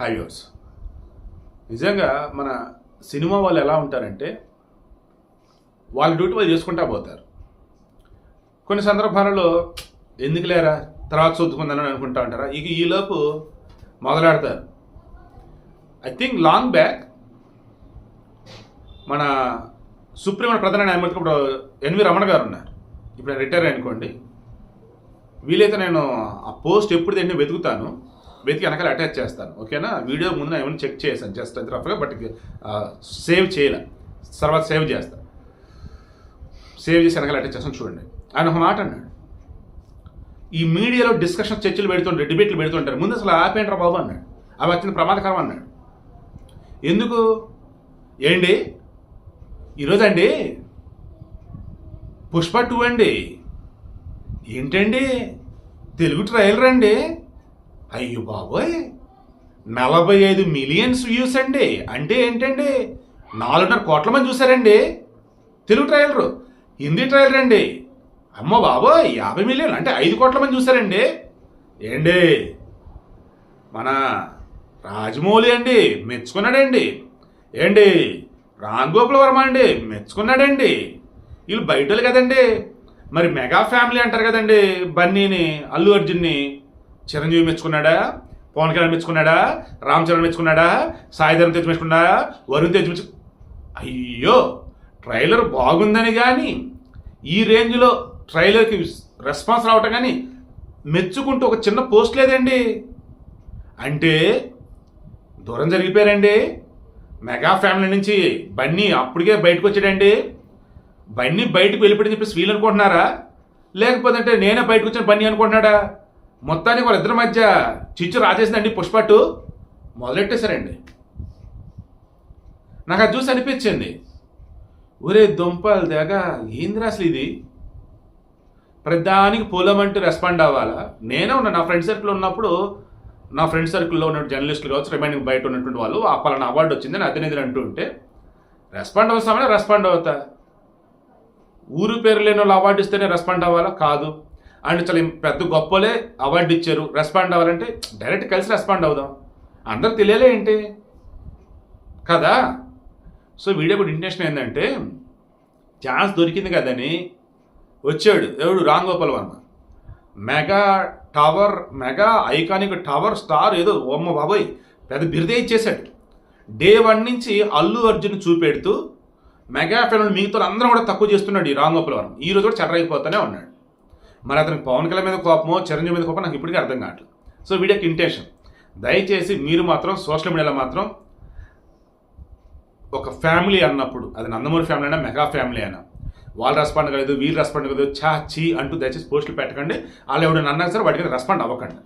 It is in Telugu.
హైవేస్ నిజంగా మన సినిమా వాళ్ళు ఎలా ఉంటారంటే వాళ్ళ డ్యూటీ వాళ్ళు చేసుకుంటా పోతారు. కొన్ని సందర్భాలలో ఎందుకు లేరా? తర్వాత చూద్దుకుందని అనుకుంటా ఉంటారా? ఇక ఈలోపు మొదలాడతారు. ఐ థింక్ లాంగ్ బ్యాక్ మన సుప్రీం ప్రధాన న్యాయమూర్తి ఇప్పుడు ఎన్వి రమణ గారు ఉన్నారు. ఇప్పుడు రిటైర్ అనుకోండి వీలైతే నేను ఆ పోస్ట్ ఎప్పుడు తిండి వెతుకుతాను? వెతికి వెనకాల అటాచ్ చేస్తాను. ఓకేనా? వీడియో ముందు ఏమైనా చెక్ చేశాను. జస్ట్ అది రఫ్గా బట్ సేవ్ చేయలే. తర్వాత సేవ్ చేస్తాను సేవ్ చేసి వెనకాల అటాచ్ చేస్తాను చూడండి. ఆయన ఒక మాట అన్నాడు. ఈ మీడియాలో డిస్కషన్ చర్చలు పెడుతుంటారు డిబేట్లు పెడుతుంటారు. ముందు అసలు ఆపేంట్రా బాబు అన్నాడు. అవి వచ్చిన ప్రమాదకరం అన్నాడు. ఎందుకు? ఏంటి? ఈరోజు అండి? పుష్ప టూ అండి. ఏంటండి? తెలుగు ట్రైలర్ అండి అయ్యో బాబోయ్! నలభై ఐదు మిలియన్స్ వ్యూస్ అండి. అంటే ఏంటండి? నాలుగున్నర కోట్ల మంది చూసారండి తెలుగు ట్రైలరు హిందీ ట్రైలర్ అండి. అమ్మ బాబోయ్! యాభై మిలియన్ అంటే ఐదు కోట్ల మంది చూసారండి ఏండి? మన రాజమౌళి అండి మెచ్చుకున్నాడండి. ఏండి? రామ్ గోపాల్ వర్మ అండి మెచ్చుకున్నాడండి. వీళ్ళు బయటలు కదండి. మరి మెగా ఫ్యామిలీ అంటారు కదండి బన్నీని అల్లు అర్జున్ని. చిరంజీవి మెచ్చుకున్నాడా? పవన్ కళ్యాణ్ మెచ్చుకున్నాడా? రామ్ చరణ్ మెచ్చుకున్నాడా? సాయిధరం తెచ్చి మెచ్చుకున్నాడా? వరుణ్ తెచ్చి మెచ్చు అయ్యో! ట్రైలర్ బాగుందని కానీ ఈ రేంజ్లో ట్రైలర్కి రెస్పాన్స్ రావటం కానీ మెచ్చుకుంటూ ఒక చిన్న పోస్ట్ లేదండి. అంటే దూరం జరిగిపోయారండి. మెగా ఫ్యామిలీ నుంచి బన్నీ అప్పటికే బయటకు వచ్చాడండి. బన్నీ బయటకు వెళ్ళిపోయి చెప్పేసి వీళ్ళు అనుకుంటున్నారా? లేకపోతే అంటే నేనే బయటకు వచ్చిన బన్నీ అనుకుంటున్నాడా? మొత్తానికి వాళ్ళిద్దరి మధ్య చిచ్చు రాజేసిందండి పుష్పట్టు. మొదలెట్టేశారండి. నాకు అది చూసి అనిపించింది. ఒరే దుంపలు దేగ ఏందిరా అసలు ఇది? ప్రతిదానికి పోలమంటూ రెస్పాండ్ అవ్వాలా? నేనే ఉన్నా నా ఫ్రెండ్ సర్కిల్ ఉన్నప్పుడు నా ఫ్రెండ్ సర్కిల్లో ఉన్న జర్నలిస్టులు కావచ్చు రిమైనింగ్ బయట ఉన్నటువంటి వాళ్ళు ఆ పలానా అవార్డు వచ్చిందని అతనిది అంటూ ఉంటే రెస్పాండ్ అవుతామని రెస్పాండ్ అవుతా. ఊరు పేరు లేని వాళ్ళు అవార్డు ఇస్తేనే రెస్పాండ్ అవ్వాలా? కాదు. అండ్ చాలా పెద్ద గొప్పలే అవార్డు ఇచ్చారు. రెస్పాండ్ అవ్వాలంటే డైరెక్ట్ కలిసి రెస్పాండ్ అవుదాం. అందరు తెలియలే ఏంటి? కదా? సో వీడియో కూడా ఇంటెన్షన్ ఏంటంటే ఛాన్స్ దొరికింది కదని వచ్చాడు. ఎవడు? Ram Gopal Varma. Mega tower mega iconic tower star ఏదో ఓమ్మ బాబోయ్ పెద్ద బిరుదే ఇచ్చేశాడు. డే వన్ నుంచి అల్లు అర్జున్ చూపెడుతూ మెగా ఫిల్మ్ మిగతా అందరం కూడా తక్కువ చేస్తున్నాడు ఈ రామ్ గోపాల్ వర్మ. ఈ రోజు కూడా చెర్రైపోతూనే ఉన్నాడు. మరి అతనికి పవన్ కళ్యాణ్ మీద కోపమో చిరంజీవి మీద కోపం నాకు ఇప్పటికీ అర్థం కావట్లేదు. సో వీడియోకి ఇంటెన్షన్. దయచేసి మీరు మాత్రం సోషల్ మీడియాలో మాత్రం ఒక ఫ్యామిలీ అన్నప్పుడు అది నందమూరి ఫ్యామిలీ అయినా మెగా ఫ్యామిలీ అయినా వాళ్ళు రెస్పాండ్ కాలేదు వీళ్ళు రెస్పాండ్ కాలేదు చా చీ అంటూ దయచేసి పోస్టులు పెట్టకండి. వాళ్ళు ఎవరైనా అన్నా సరే వాటికి రెస్పాండ్ అవ్వకండి.